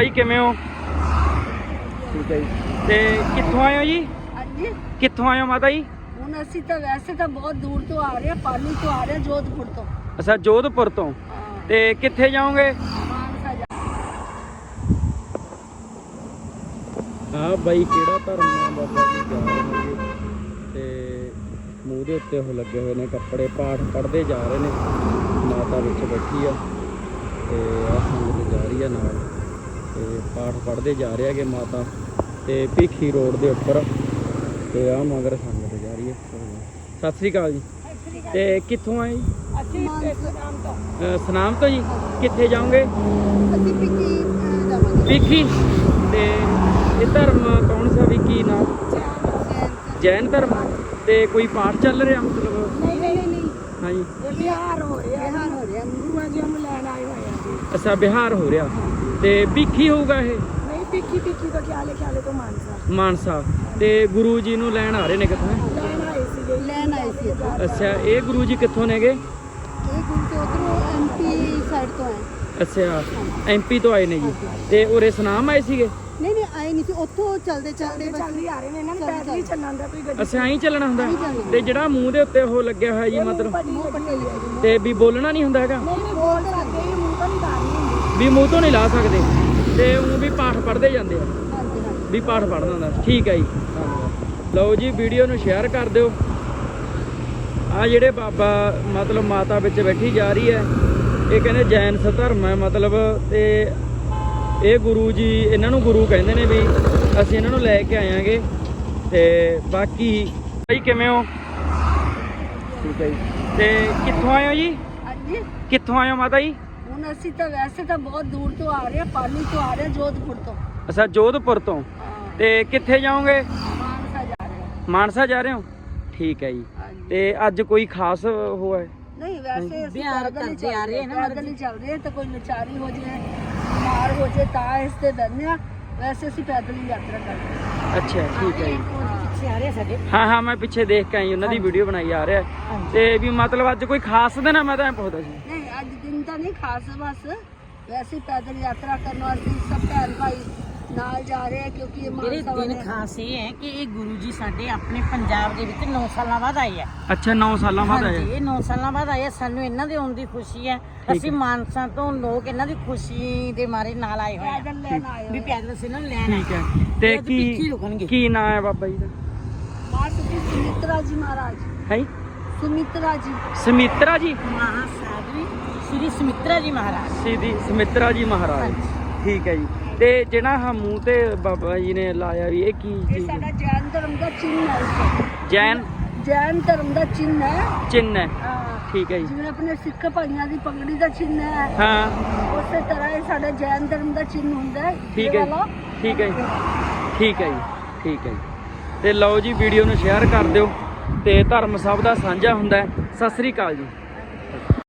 ਭਾਈ ਕਿਵੇਂ ਹੋ? ਠੀਕ ਹੈ ਜੀ। ਤੇ ਕਿੱਥੋਂ ਆਏ ਹੋ ਜੀ? ਹਾਂਜੀ। ਕਿੱਥੋਂ ਆਏ ਹੋ ਮਾਤਾ ਜੀ? ਹੁਣ ਅਸੀਂ ਤਾਂ ਵੈਸੇ ਤਾਂ ਬਹੁਤ ਦੂਰ ਤੋਂ ਆ ਰਹੇ ਹਾਂ ਪਾਲੀ ਤੋਂ ਆ ਰਹੇ ਹਾਂ ਜੋਧਪੁਰ ਤੋਂ। ਅੱਛਾ ਜੋਧਪੁਰ ਤੋਂ? ਹਾਂ। ਤੇ ਕਿੱਥੇ ਜਾਓਗੇ? ਮਾਨਸਾ ਜਾ ਹਾਂ ਬਾਈ ਕਿਹੜਾ ਧਰਮ ਆ ਬਾਬਾ ਜੀ? ਜਾ ਰਹੇ ਨੇ ਤੇ ਮੂੰਹ ਦੇ ਉੱਤੇ ਉਹ ਲੱਗੇ ਹੋਏ ਨੇ ਕੱਪੜੇ ਪਾਠ ਪੜ੍ਹਦੇ ਜਾ ਰਹੇ ਨੇ। ਮਾਤਾ ਵਿੱਚ ਬੈਠੀ ਆ। ਤੇ ਆ ਸੰਗਤ ਜਾ ਰਹੀ ਆ ਨਾਲ। ਤੇ ਪਾਠ ਪੜ੍ਹਦੇ ਜਾ ਰਹੇ ਹੈਗੇ ਮਾਤਾ ਤੇ ਭੀਖੀ ਰੋਡ ਦੇ ਉੱਪਰ ਤੇ ਆ ਮਗਰ ਸੰਗਤ ਜਾ ਰਹੀ ਹੈ। ਸਤਿ ਸ੍ਰੀ ਅਕਾਲ ਜੀ। ਤੇ ਕਿੱਥੋਂ ਆਏ ਜੀ? ਅਸੀਂ ਤੋਂ। ਸਨਾਮ ਤੋਂ ਜੀ? ਕਿੱਥੇ ਜਾਓਗੇ? ਅਸੀਂ ਪਿੱਕੀ ਜਾਵਾਂਗੇ। ਭੀਖੀ? ਤੇ ਇਹ ਧਰਮ ਕੌਣ ਸਾ? ਵੀ ਕੀ ਨਾਮ ਜੈਨ ਧਰਮ। ਤੇ ਕੋਈ ਪਾਠ ਚੱਲ ਰਿਹਾ ਮਤਲਬ? ਨਹੀਂ ਨਹੀਂ ਨਹੀਂ ਹਾਂਜੀ। ਬਿਹਾਰ ਹੋ ਰਿਹਾ। ਬਿਹਾਰ ਹੋ ਰਿਹਾ। ਗੁਰੂਆਂ ਜੀ ਨੂੰ ਲੈਣ ਆਏ ਹੋਏ ਆ ਅੱਛਾ ਬਿਹਾਰ ਹੋ ਰਿਹਾ। ਤੇ ਭੀਖੀ ਹੋਊਗਾ ਇਹ? ਨਹੀਂ ਪਿੱਕੀ ਪਿੱਕੀ ਤੋਂ ਖਿਆਲੇ ਖਿਆਲੇ ਤੋਂ ਮਾਨਸਾ। ਮਾਨਸਾ। ਤੇ ਗੁਰੂ ਜੀ ਨੂੰ ਲੈਣ ਆ ਰਹੇ ਨੇ ਕਿੱਥੋਂ? ਲੈਣ ਆਏ ਸੀ ਲੈਣ ਆਏ ਸੀ ਇਹ ਅੱਛਾ ਇਹ ਗੁਰੂ ਜੀ ਕਿੱਥੋਂ ਨੇਗੇ? ਗੁਰੂ ਤੇ ਉਧਰੋਂ ਐਮਪੀ ਸਾਈਡ ਤੋਂ ਆਏ। ਅੱਛਾ ਐਮਪੀ ਤੋਂ ਆਏ ਨੇ ਜੀ। ਤੇ ਉਰੇ ਸਨਾਮ ਆਏ ਸੀਗੇ? ਨਹੀਂ ਨਹੀਂ ਆਏ ਨਹੀਂ ਸੀ। ਉੱਥੋਂ ਚਲਦੇ ਚਲਦੇ ਬਸ ਚੱਲਦੀ ਆ ਰਹੇ ਨੇ ਇਹਨਾਂ ਨੂੰ ਪੈਦਲ ਹੀ ਚੱਲਣ ਦਾ ਕੋਈ ਗੱਡੀ ਅੱਛਾ ਐਂ ਚੱਲਣਾ ਹੁੰਦਾ? ਤੇ ਜਿਹੜਾ ਮੂੰਹ ਦੇ ਉੱਤੇ ਉਹ ਲੱਗਿਆ ਹੋਇਆ ਜੀ ਮਤਲਬ? ਪੱਟੀ ਤੇ ਵੀ ਬੋਲਣਾ ਨਹੀਂ ਹੁੰਦਾ ਹੈਗਾ? ਨਹੀਂ ਨਹੀਂ ਬੋਲ ਸਕਦੇ ਹੀ ਮੂੰਹ ਤੋਂ ਨਹੀਂ ਹੁੰਦੀ ਵੀ ਮੂੰਹ ਤੋਂ ਨਹੀਂ ਲਾ ਸਕਦੇ। ਤੇ ਉਹ ਵੀ ਪਾਠ ਪੜ੍ਹਦੇ ਜਾਂਦੇ ਆ। ਵੀ ਪਾਠ ਪੜ੍ਹਨਾ ਹੁੰਦਾ। ਠੀਕ ਹੈ ਜੀ। ਲਓ ਜੀ ਵੀਡੀਓ ਨੂੰ ਸ਼ੇਅਰ ਕਰ ਦਿਓ। ਆ ਜਿਹੜੇ ਬਾਬਾ ਮਤਲਬ ਮਾਤਾ ਵਿੱਚ ਬੈਠੀ ਜਾ ਰਹੀ ਹੈ ਇਹ ਕਹਿੰਦੇ ਜੈਨ ਧਰਮ ਹੈ ਮਤਲਬ ਤੇ ਇਹ ਗੁਰੂ ਜੀ ਇਹਨਾਂ ਨੂੰ ਗੁਰੂ ਕਹਿੰਦੇ ਨੇ ਵੀ ਅਸੀਂ ਇਹਨਾਂ ਨੂੰ ਲੈ ਕੇ ਆਇਆਂਗੇ। ਤੇ ਬਾਕੀ ਭਾਈ ਕਿਵੇਂ ਹੋ? ਠੀਕ ਹੈ ਜੀ। ਤੇ ਕਿੱਥੋਂ ਆਏ ਹੋ ਜੀ? ਹਾਂਜੀ। ਕਿੱਥੋਂ ਆਏ ਹੋ ਮਾਤਾ ਜੀ? ਹੁਣ ਅਸੀਂ ਤਾਂ ਵੈਸੇ ਤਾਂ ਬਹੁਤ ਦੂਰ ਤੋਂ ਆ ਰਹੇ ਹਾਂ ਪਾਲੀ ਤੋਂ ਆ ਰਹੇ ਹਾਂ ਜੋਧਪੁਰ ਤੋਂ। ਅੱਛਾ ਜੋਧਪੁਰ ਤੋਂ? ਹਾਂ। ਤੇ ਕਿੱਥੇ ਜਾਓਗੇ? ਮਾਨਸਾ ਜਾ ਰਹੇ ਹਾਂ। ਮਾਨਸਾ ਜਾ ਰਹੇ ਹੋ? ਠੀਕ ਹੈ ਜੀ। ਹਾਂਜੀ। ਤੇ ਅੱਜ ਕੋਈ ਖਾਸ ਉਹ ਹੈ? ਨਹੀਂ ਵੈਸੇ ਅਸੀਂ ਬਿਹਾਰ ਪੈਦਲ ਹੀ ਕਰਦੇ ਆ ਰਹੇ ਚੱਲ ਨਾ ਪੈਦਲ ਹੀ ਚੱਲ ਰਹੇ ਹਾਂ ਤਾਂ ਕੋਈ ਨਚਾਰੀ ਹੋ ਜਾਏ ਬਿਮਾਰ ਹੋ ਜਾਏ ਤਾਂ ਇਸ ਤੇ ਬਹਿੰਦੇ ਹਾਂ। ਵੈਸੇ ਅਸੀਂ ਪੈਦਲ ਹੀ ਯਾਤਰਾ ਕਰਦੇ ਹਾਂ। ਅੱਛਾ ਠੀਕ ਹੈ ਜੀ। ਪਿੱਛੇ ਆ ਰਹੇ ਸਾਡੇ? ਹਾਂ ਹਾਂ ਮੈਂ ਪਿੱਛੇ ਦੇਖ ਕੇ ਆਈ ਉਹਨਾਂ ਦੀ ਵੀਡੀਓ ਬਣਾਈ ਆ ਰਿਹਾ। ਤੇ ਵੀ ਮਤਲਬ ਅੱਜ ਕੋਈ ਖਾਸ ਦਿਨ ਆ ਮੈਂ ਤਾਂ ਐਂ ਪੁੱਛਦਾ ਸੀ। ਨਹੀਂ ਅੱਜ ਤਾਂ ਨਹੀਂ ਖਾਸ ਬਸ ਵੈਸੇ ਹੀ ਪੈਦਲ ਯਾਤਰਾ ਕਰਨ ਵਾਸਤੇ ਸਭ ਭੈਣ ਭਾਈ ਨਾਲ ਜਾ ਰਹੇ ਆ ਕਿਉਂਕਿ ਇਹ ਜਿਹੜੇ ਮਾਨਸਾ ਦਿਨ ਵਾਲੇ ਖਾਸ ਇਹ ਹੈ ਕਿ ਇਹ ਗੁਰੂ ਜੀ ਸਾਡੇ ਆਪਣੇ ਪੰਜਾਬ ਦੇ ਵਿੱਚ 9 ਸਾਲਾਂ ਬਾਅਦ ਆਏ ਆ। ਅੱਛਾ 9 ਸਾਲਾਂ ਬਾਅਦ ਹਾਂਜੀ ਆਇਆ ਇਹ 9 ਸਾਲਾਂ ਬਾਅਦ ਆਏ ਆ। ਸਾਨੂੰ ਇਹਨਾਂ ਦੇ ਆਉਣ ਦੀ ਖੁਸ਼ੀ ਹੈ। ਅਸੀਂ ਮਾਨਸਾ ਤੋਂ ਲੋਕ ਇਹਨਾਂ ਦੀ ਖੁਸ਼ੀ ਦੇ ਮਾਰੇ ਨਾਲ ਆਏ ਹੋਏ ਆ। ਪੈਦਲ ਲੈਣ ਆਏ ਵੀ ਹੋਏ ਪੈਦਲ ਸੇ ਇਹਨਾਂ ਨੂੰ ਲੈਣ ਆਏ ਠੀਕ ਹੈ। ਤੇ ਪਿੱਛੇ ਕੀ ਰੁਕਣਗੇ। ਕੀ ਨਾਂ ਹੈ ਬਾਬਾ ਜੀ ਦਾ? ਮਾਤਾ ਜੀ ਸੁਮਿਤਰਾ ਜੀ ਮਹਾਰਾਜ। ਹੈ ਸੁਮਿਤਰਾ ਜੀ। ਸਮਿਤਰਾ ਜੀ? ਮਹਾਸਾਧਵੀ ਸ੍ਰੀ ਸੁਮਿਤਰਾ ਜੀ ਮਹਾਰਾਜ। ਸਿੱਧੀ ਸਮਿਤਰਾ ਜੀ ਮਹਾਰਾਜ। ਠੀਕ ਹੈ ਜੀ। ਤੇ ਜਿਹੜਾ ਹਾਂ ਮੂੰਹ ਤੇ ਬਾਬਾ ਜੀ ਨੇ ਲਾਇਆ ਵੀ ਇਹ ਕੀ ਇਹ ਚੀਜ਼? ਸਾਡਾ ਜੈਨ ਧਰਮ ਦਾ ਚਿੰਨ੍ਹ ਹੈ ਜੈਨ? ਜੈਨ ਧਰਮ ਦਾ ਚਿੰਨ੍ਹ ਹੈ। ਚਿੰਨ ਹੈ। ਠੀਕ ਹੈ ਜੀ। ਜਿਵੇਂ ਆਪਣੇ ਸਿੱਖ ਭਾਈਆਂ ਦੀ ਪਗੜੀ ਦਾ ਚਿੰਨ੍ਹ ਹੈ। ਹਾਂ। ਉਸੇ ਤਰ੍ਹਾਂ ਇਹ ਸਾਡਾ ਜੈਨ ਧਰਮ ਦਾ ਚਿੰਨ੍ਹ ਹੁੰਦਾ ਹੈ। ਠੀਕ ਇਹ ਹੈ। ਠੀਕ ਹੈ ਜੀ। ਠੀਕ ਹੈ ਜੀ। ਠੀਕ ਹੈ ਜੀ। ਤੇ ਲਓ ਜੀ ਵੀਡੀਓ ਨੂੰ ਸ਼ੇਅਰ ਕਰ ਦਿਓ। ਤੇ ਧਰਮ ਸਭ ਦਾ ਸਾਂਝਾ ਹੁੰਦਾ ਹੈ। ਸਤਿ ਸ੍ਰੀ ਅਕਾਲ ਜੀ।